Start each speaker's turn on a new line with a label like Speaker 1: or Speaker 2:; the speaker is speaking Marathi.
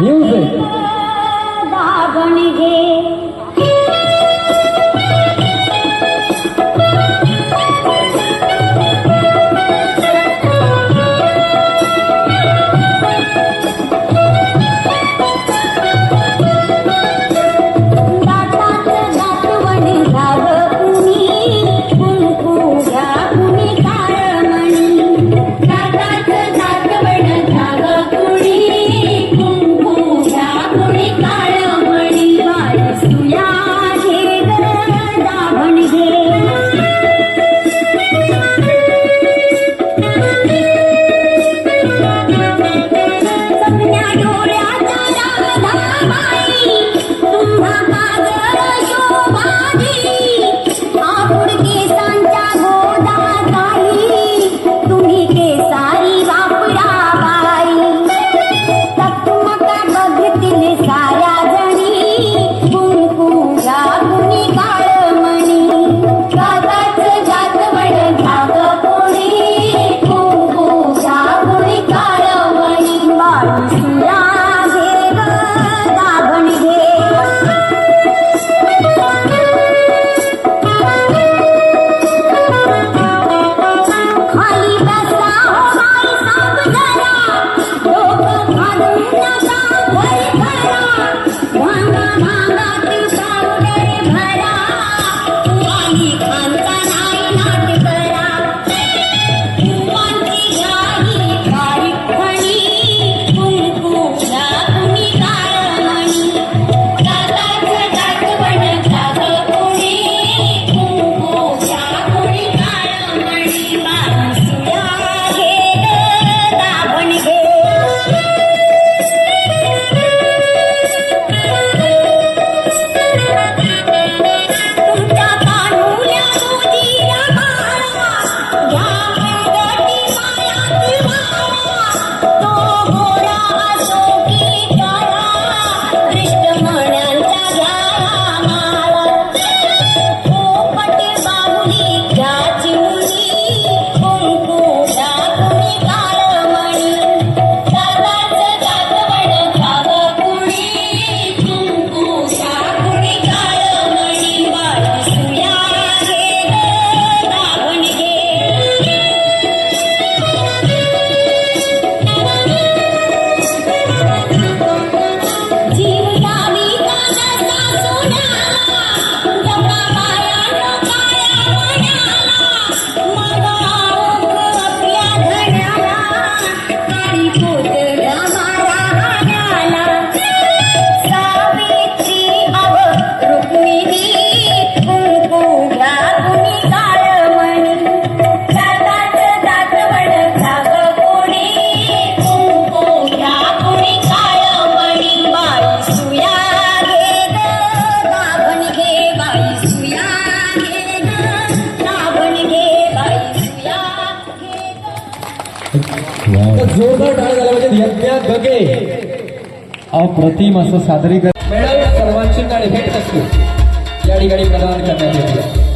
Speaker 1: મ્યુઝિક जोरदार झाला म्हणजे अप्रतिम असं सादरीकरण.
Speaker 2: मॅडम सर्वांची भेट असतो. या ठिकाणी प्रदान करण्यात येते.